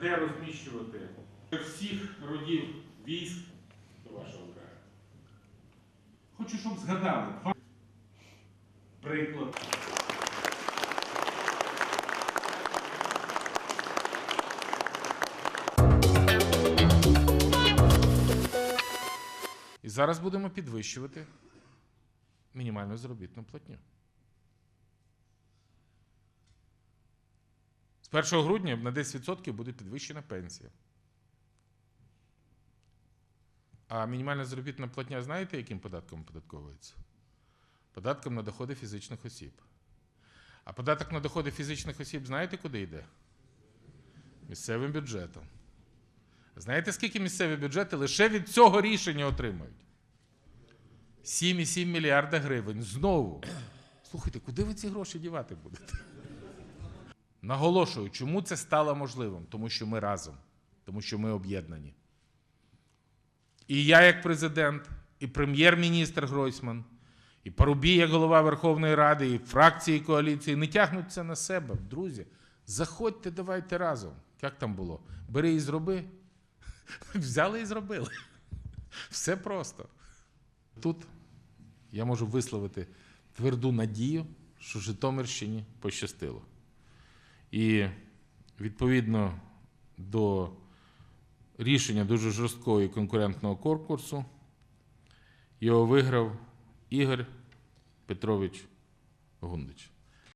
підвищувати всіх родів військ до вашого краю. Хочу, щоб згадали два приклад. І зараз будемо підвищувати мінімальну заробітну платню. З 1 грудня на 10% буде підвищена пенсія. А мінімальна заробітна платня знаєте, яким податком оподатковується? Податком на доходи фізичних осіб. А податок на доходи фізичних осіб знаєте, куди йде? Місцевим бюджетом. Знаєте, скільки місцеві бюджети лише від цього рішення отримають? 7,7 мільярда гривень. Знову. Слухайте, куди ви ці гроші дівати будете? Наголошую, чому це стало можливим? Тому що ми разом, тому що ми об'єднані. І я, як президент, і прем'єр-міністр Гройсман, і Парубій, як голова Верховної Ради, і фракції коаліції не тягнуть це на себе. Друзі, заходьте, давайте разом. Як там було? Бери і зроби. Взяли і зробили. Все просто. Тут я можу висловити тверду надію, що Житомирщині пощастило. І відповідно до рішення дуже жорсткого і конкурентного конкурсу його виграв Ігор Петрович Гундич.